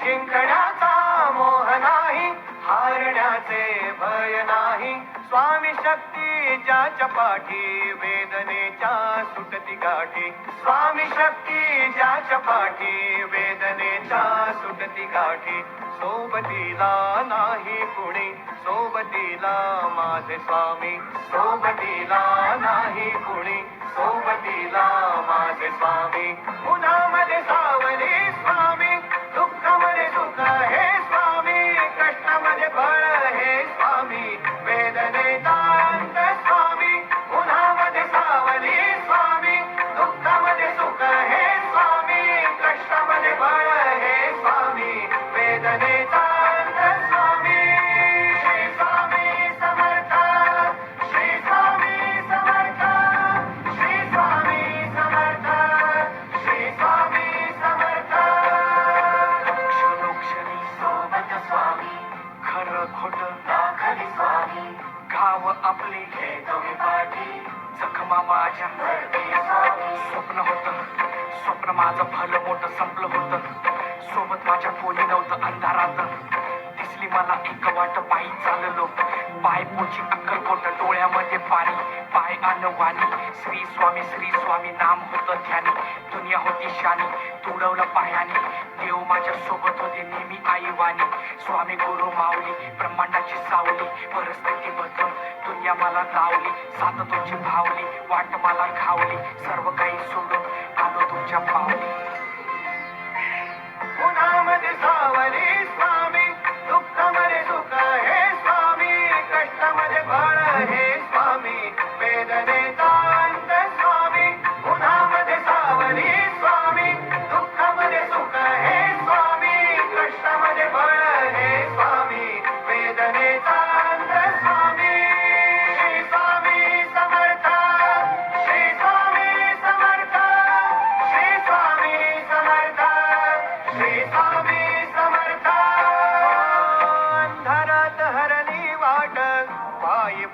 जिंकण्याचा मोह नाही हारण्याचे भय नाही. स्वामी शक्तीच्या चपाठी वेदनेच्या सुटती गाठी. स्वामी शक्तीच्या चपाठी वेदनेच्या सुटती गाठी. सोबतीला नाही कुणी सोबतीला माझे स्वामी. सोबतीला नाही कुणी सोबतीला माझे स्वामी. पुन्हा मध्ये सावली गाव आपले मी पाठी जखमा माझ्या स्वप्न होत स्वप्न माझं भलं मोठं संपलं होतं. सोबत माझ्या कोणी नव्हतं अंधारात. दिसली मला एक वाट पायी चाललो. पाय पोची अक्कलकोट डोळ्यामध्ये पाणी. पाय अन वाणी. श्री स्वामी श्री स्वामी नाम होतं ध्यानी. होती शानी तुडवलं पायाने. देव माझ्या सोबत होते नेहमी आई वाणी. स्वामी गुरु माऊली ब्रह्मांडाची सावली. परिस्थिती बदलून दुनिया मला लावली. सात तुमची भावली वाट मला घावली सर्व काही सोडून आलो तुमच्या पावली.